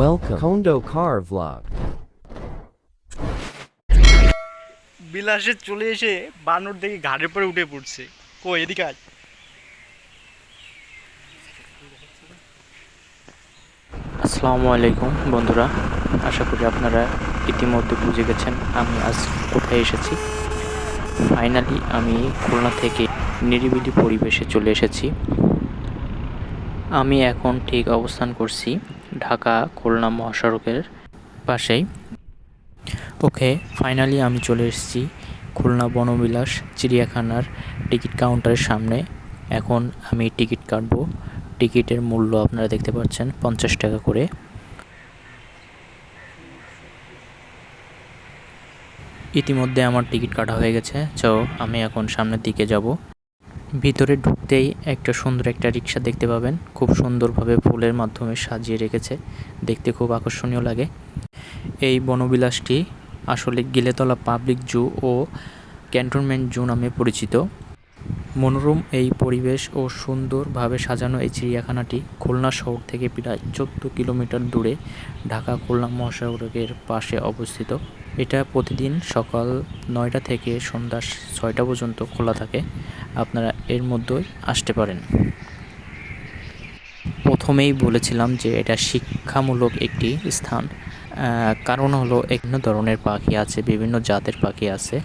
Welcome, Kondo Car Vlog. বিলাসে চলে এসে বানর দেখে ঘাড়ের পরে উঠে পড়ছে। কই এদিকে আয়। আসসালামু আলাইকুম বন্ধুরা। আশা করি আপনারা ইতিমধ্যে বুঝে গেছেন আমি আজ কোথায় এসেছি। ফাইনালি আমি খুলনা থেকে নিরিবিলি পরিবেশে চলে এসেছি। আমি এখন ঠিক অবস্থান করছি ঢাকা, খুলনা মহাসড়কের পাশেই। ওকে ফাইনালি আমি চলে এসেছি খুলনা বনবিলাস চিড়িয়াখানার টিকিট কাউন্টারের সামনে। এখন আমি টিকিট কাটবো। টিকিটের মূল্য আপনারা দেখতে পাচ্ছেন, পঞ্চাশ টাকা করে। ইতিমধ্যে আমার টিকিট কাটা হয়ে গেছে তো আমি এখন সামনের দিকে যাব। ভিতরে ঢুকতেই একটা সুন্দর একটা রিক্সা দেখতে পাবেন। খুব সুন্দরভাবে ফুলের মাধ্যমে সাজিয়ে রেখেছে। দেখতে খুব আকর্ষণীয় লাগে। এই বনবিলাসটি আসলে গিলেতলা পাবলিক জু ও ক্যান্টনমেন্ট জু নামে পরিচিত। মনোরম এই পরিবেশ ও সুন্দরভাবে সাজানো এই চিড়িয়াখানাটি খুলনা শহর থেকে প্রায় চোদ্দ কিলোমিটার দূরে ঢাকা খুলনা মহাসড়কের পাশে অবস্থিত। এটা প্রতিদিন সকাল নয়টা থেকে সন্ধ্যা ছয়টা পর্যন্ত খোলা থাকে। আপনারা এর মধ্যেই আসতে পারেন। প্রথমেই বলেছিলাম যে এটা শিক্ষামূলক একটি স্থান। কারণ হলো বিভিন্ন ধরনের পাখি আছে, বিভিন্ন জাতের পাখি আছে।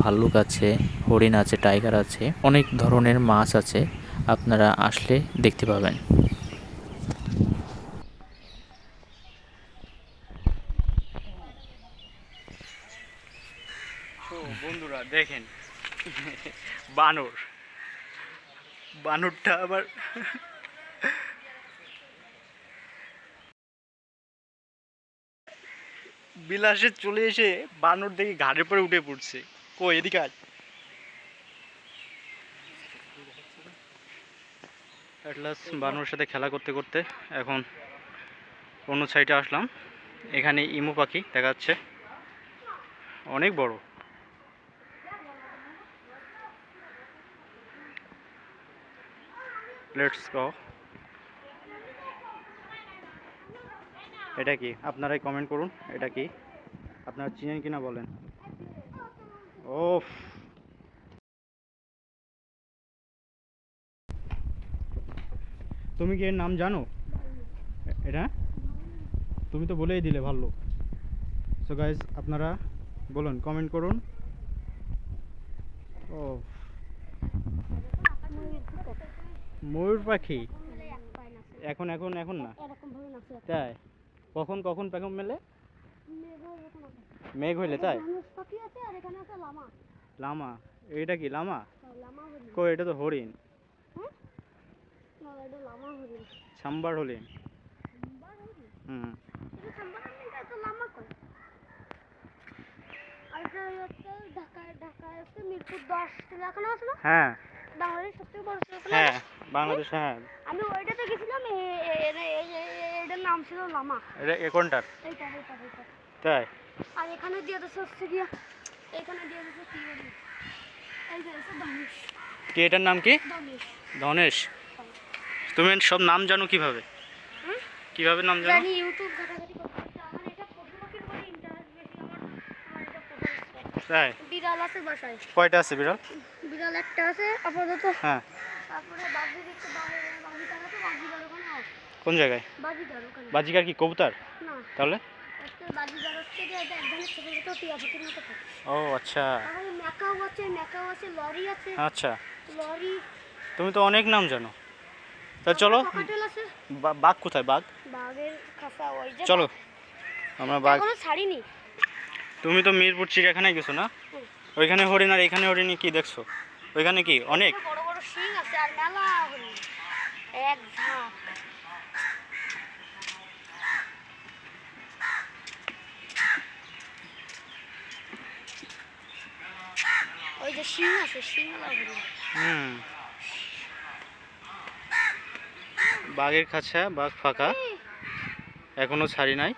ভাল্লুক আছে, হরিণ আছে, টাইগার আছে, অনেক ধরনের মাছ আছে, আপনারা আসলে দেখতে পাবেন। বন্ধুরা, দেখেন, বানর। বানরটা আবার বিলাসে চলে এসে বানর দেখে ঘাড়ের পরে উঠে পড়ছে। কো এদিকে আয়। অ্যাটলাস বানর সাথে খেলা করতে করতে এখন অন্য সাইডে আসলাম। এখানে ইমু পাখি দেখা যাচ্ছে। অনেক বড়। লেটস গো এটা কি? আপনারাই কমেন্ট করুন, এটা কি? আপনারা চিনেন কিনা বলেন। ওফ। তুমি কি এর নাম জানো? এটা? তুমি তো বলেই দিলে ভালো। সো গাইজ আপনারা বলুন কমেন্ট করুন। ও ময়ূর পাখি? এখন এখন এখন না? তাই? কখন কখন পেখম মেলে? মেঘ হইলে তাই? লামা। লামা? এইটা কি লামা? কই এটা তো হরিণ। এটা হরিণ। সাম্বার হরিণ। হুম। এটা এটা এটা হ্যাঁ। সবথেকে বড় হ্যাঁ বাংলাদেশ হ্যাঁ। আমি ওইটাতে গেছিলাম নাম ছিল লামা। এটা এ কোনটার এইটা এইটা এইটা তাই? আর এখানে দিয়ে দিচ্ছে হচ্ছে গিয়া এখানে দিয়ে দিচ্ছে কি বলি এইটা হচ্ছে ধনুষ কি এটার নাম কি? ধনুষ ধনেশ। তুমি সব নাম জানো কীভাবে? কীভাবে নাম জানো? জানি ইউটিউব ঘাটাঘাটি করতে করতে আমার এটা পশু পাখির উপরে ইন্টারেস্ট বেশি আমার আমার এটা পশু তাই? বিড়াল আছে বাসায়। কয়টা আছে বিড়াল? বিড়াল একটা আছে আপাতত হ্যাঁ। কোন জায়গায়? বাজিকার কি কবুতর? না। তাহলে? ও আচ্ছা। আচ্ছা। তুমি তো অনেক নাম জানো। তা চলো বাঘ কোথায় বাঘ? চলো আমরা বাঘ তুমি তো মিরপুর চিড়িয়াখানায় গেছো না? ওইখানে হরিণ আর এখানে হরিণ কি দেখছ? ওইখানে কি অনেক? আর মেলা হরিণ এক ঝাঁক। ওই যে শিং আছে শিংলা হরিণ হুম। বাঘের খাঁচা বাঘ ফাঁকা। এখনও ছাড়ি নাই।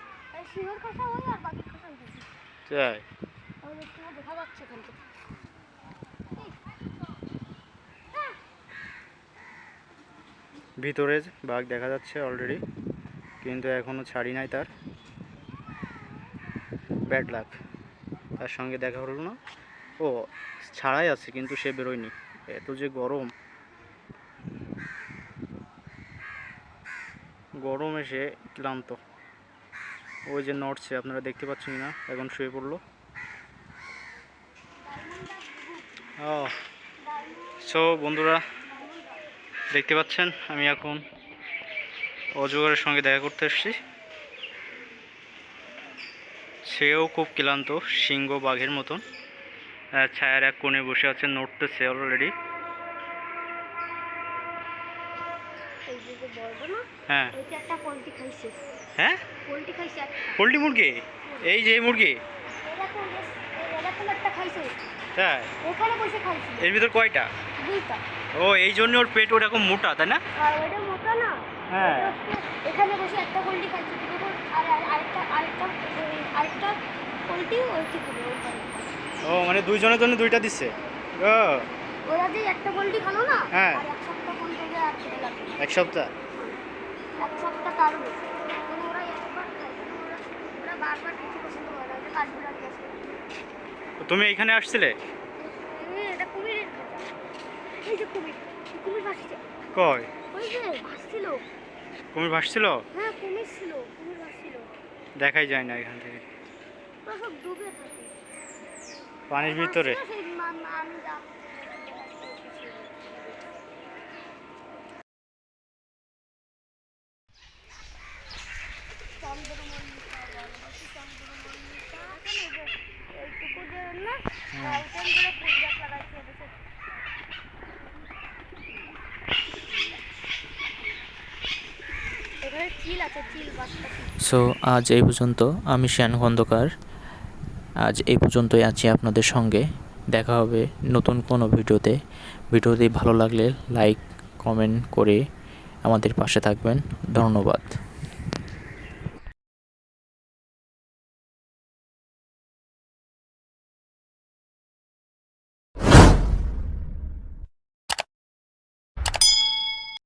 তাই ওই যে সিংহ দেখা যাচ্ছে এখান থেকে ভিতরে বাঘ দেখা যাচ্ছে অলরেডি কিন্তু এখনও ছাড়ি নাই তার। ব্যাড লাক তার সঙ্গে দেখা হলো না। ও, ছাড়াই আছে, কিন্তু সে বেরোয়নি। এত যে গরম। গরম এসে ক্লান্ত। ওই যে নড়ছে, আপনারা দেখতে পাচ্ছেন না, এখন শুয়ে পড়ল। ও সো বন্ধুরা দেখতে পাচ্ছেন আমি এখন অজগরের সঙ্গে দেখা করতে এসেছি। সেও খুব ক্লান্ত সিংহ বাঘের মতন। ছায়ার এক কোণে বসে আছে নড়তেছে অলরেডি হ্যাঁ। হ্যাঁ? পোলট্রি মুরগি? এই যে মুরগি? তাই? এর ভিতর কয়টা? দুইটা। ও এই জন্য ওর পেট ওরকম মোটা তাই না? আর মোটা না। হ্যাঁ। এখানে বসে একটা পোলট্রি খাইছে আর আর- আরেকটা আরেকটা আরেকটা পোলট্রি ওইটি ও মানে দুইজনের জন্য দুইটা দিচ্ছে ও। ওরা যে একটা পোলট্রি খালো না হ্যাঁ। এক সপ্তাহ পোলট্রি আর খেতে লাগবে এক সপ্তাহ? এক সপ্তাহ তারও বেশি। ওরা একবার খায় ওরা ওরা বারবার খেতে পছন্দ করে না যে কাজ বিড়াল গেছে তো তুমি এইখানে আসছিলে এই, এটা কুমিরের খাঁচা এই যে কুমির এই কুমির ভাসছে। কয় ওই যে ভাসছিল। কুমির ভাসছিল? হ্যাঁ কুমির ছিল কুমির ভাসছিল। দেখাই যায় না এখান থেকে। ডুবে থাকে। পানির ভিতরে ভাসছিল সেই মা- মা- আমি যা চন্দ্রমল্লিকা ভালোবাসি চন্দ্রমল্লিকা এই যে এই পুকুরের না ওইখান ধরে ফুল গাছ লাগাইছে এদেশে এখানে চিল আছে চিল বাচ্চা চিল সো আজ এই পর্যন্ত আমি শ্যান খন্দকার। আজ এই পর্যন্তই আছি আপনাদের সঙ্গে। দেখা হবে নতুন কোনো ভিডিওতে। ভিডিওটি ভালো লাগলে লাইক, কমেন্ট করে আমাদের পাশে থাকবেন। ধন্যবাদ।